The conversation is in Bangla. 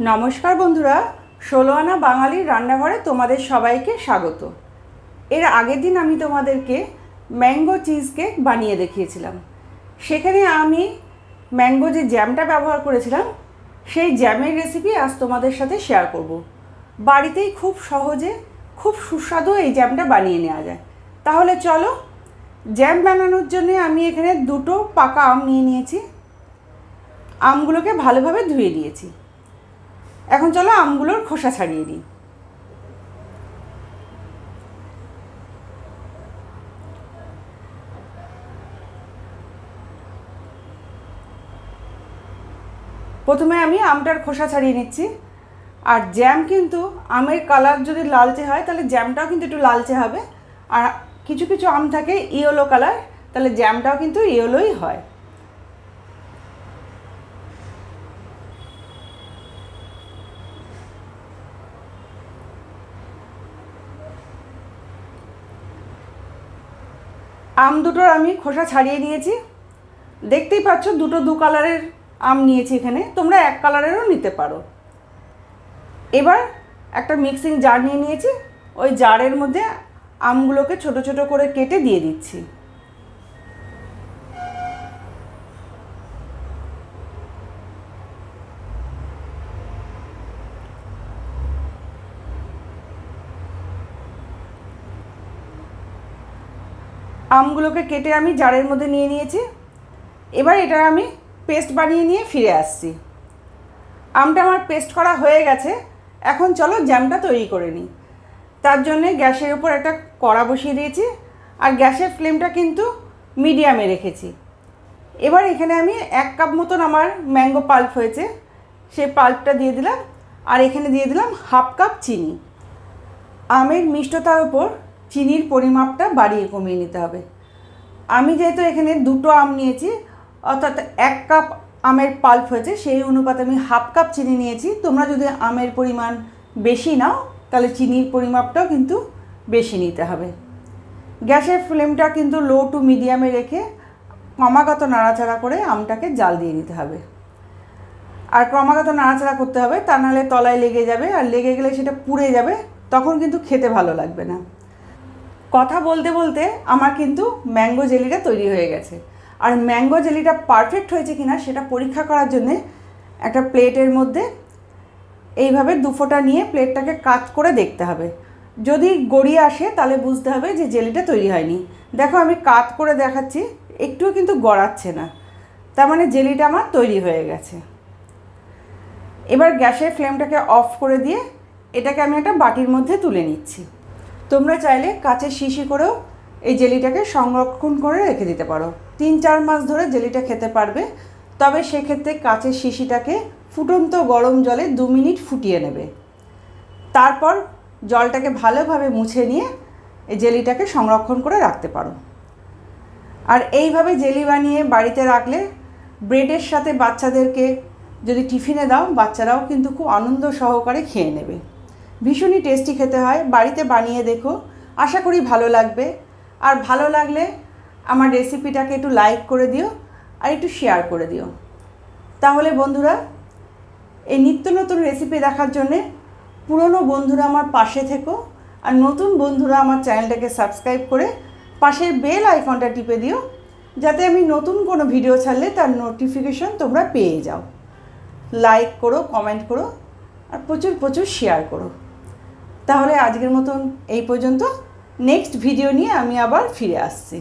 নমস্কার বন্ধুরা ষোলো আনা বাঙালির রান্নাঘরে তোমাদের সবাইকে স্বাগত। এর আগের দিন আমি তোমাদেরকে ম্যাঙ্গো চিজ কেক বানিয়ে দেখিয়েছিলাম। সেখানে আমি ম্যাঙ্গো যে জ্যামটা ব্যবহার করেছিলাম, সেই জ্যামের রেসিপি আজ তোমাদের সাথে শেয়ার করব। বাড়িতেই খুব সহজে, খুব সুস্বাদু এই জ্যামটা বানিয়ে নেওয়া যায়। তাহলে চলো, জ্যাম বানানোর জন্য আমি এখানে দুটো পাকা আম নিয়ে নিয়েছি। আমগুলোকে ভালোভাবে ধুয়ে দিয়েছি এখন চলো আমগুলোর খোসা ছাড়িয়ে দিই। প্রথমে আমি আমটার খোসা ছাড়িয়ে নিচ্ছি। আর জ্যাম কিন্তু আমের কালার যদি লালচে হয়, তাহলে জ্যামটাও কিন্তু একটু লালচে হবে। আর কিছু কিছু আম থাকে ইয়েলো কালার, তাহলে জ্যামটাও কিন্তু ইয়েলোই হয়। আম দুটোর আমি খোসা ছাড়িয়ে নিয়েছি। দেখতেই পাচ্ছ, দুটো দু কালারের আম নিয়েছি এখানে। তোমরা এক কালারেরও নিতে পারো। এবার একটা মিক্সিং জার নিয়ে নিয়েছি। ওই জারের মধ্যে আমগুলোকে ছোট ছোট করে কেটে দিয়ে দিচ্ছি। আমগুলোকে কেটে আমি জারের মধ্যে নিয়ে নিয়েছি। এবার এটা আমি পেস্ট বানিয়ে নিয়ে ফিরে আসছি। আমটা আমার পেস্ট করা হয়ে গেছে। এখন চলো জ্যামটা তৈরি করে নিই। তার জন্যে গ্যাসের উপর একটা কড়া বসিয়ে দিয়েছি আর গ্যাসের ফ্লেমটা কিন্তু মিডিয়ামে রেখেছি। এবার এখানে আমি এক কাপ মতন আমার ম্যাঙ্গো পাল্প হয়েছে। সেই পাল্পটা দিয়ে দিলাম আর এখানে দিয়ে দিলাম হাফ কাপ চিনি। আমের মিষ্টতার উপর চিনির পরিমাপটা বাড়িয়ে কমিয়ে নিতে হবে। আমি যেহেতু এখানে দুটো আম নিয়েছি, অর্থাৎ এক কাপ আমের পাল্প হয়েছে, সেই অনুপাতে আমি হাফ কাপ চিনি নিয়েছি। তোমরা যদি আমের পরিমাণ বেশি নাও, তাহলে চিনির পরিমাপটাও কিন্তু বেশি নিতে হবে। গ্যাসের ফ্লেমটা কিন্তু লো টু মিডিয়ামে রেখে ক্রমাগত নাড়াচাড়া করে আমটাকে জাল দিয়ে নিতে হবে। আর ক্রমাগত নাড়াচাড়া করতে হবে, তা নাহলে তলায় লেগে যাবে, আর লেগে গেলে সেটা পুড়ে যাবে, তখন কিন্তু খেতে ভালো লাগবে না। কথা বলতে বলতে আমার কিন্তু ম্যাঙ্গো জেলিটা তৈরি হয়ে গেছে। আর ম্যাঙ্গো জেলিটা পারফেক্ট হয়েছে কিনা সেটা পরীক্ষা করার জন্যে একটা প্লেটের মধ্যে এইভাবে দুফোটা নিয়ে প্লেটটাকে কাত করে দেখতে হবে। যদি গড়িয়ে আসে তাহলে বুঝতে হবে যে জেলিটা তৈরি হয়নি। দেখো আমি কাত করে দেখাচ্ছি, একটুও কিন্তু গড়াচ্ছে না। তার মানে জেলিটা আমার তৈরি হয়ে গেছে। এবার গ্যাসের ফ্লেমটাকে অফ করে দিয়ে এটাকে আমি একটা বাটির মধ্যে তুলে নিচ্ছি। তোমরা চাইলে কাচের শিশি করেও এই জেলিটাকে সংরক্ষণ করে রেখে দিতে পারো। তিন চার মাস ধরে জেলিটা খেতে পারবে, তবে সেক্ষেত্রে কাচের শিশিটাকে ফুটন্ত গরম জলে দু মিনিট ফুটিয়ে নেবে। তারপর জলটাকে ভালোভাবে মুছে নিয়ে এই জেলিটাকে সংরক্ষণ করে রাখতে পারো। আর এইভাবে জেলি বানিয়ে বাড়িতে রাখলে ব্রেডের সাথে বাচ্চাদেরকে যদি টিফিনে দাও, বাচ্চারাও কিন্তু খুব আনন্দ সহকারে খেয়ে নেবে। ভীষণই টেস্টি খেতে হয়। বাড়িতে বানিয়ে দেখো। আশা করি ভালো লাগবে। আর ভালো লাগলে আমার রেসিপিটাকে একটু লাইক করে দিও আর একটু শেয়ার করে দিও। তাহলে বন্ধুরা, এই নিত্য নতুন রেসিপি দেখার জন্যে পুরনো বন্ধুরা আমার পাশে থেকো আর নতুন বন্ধুরা আমার চ্যানেলটাকে সাবস্ক্রাইব করে পাশের বেল আইকনটা টিপে দিও যাতে আমি নতুন কোনো ভিডিও ছাড়লে তার নোটিফিকেশন তোমরা পেয়ে যাও। লাইক করো কমেন্ট করো আর প্রচুর প্রচুর শেয়ার করো। তাহলে আজকের মতন এই পর্যন্ত। নেক্সট ভিডিও নিয়ে আমি আবার ফিরে আসছি।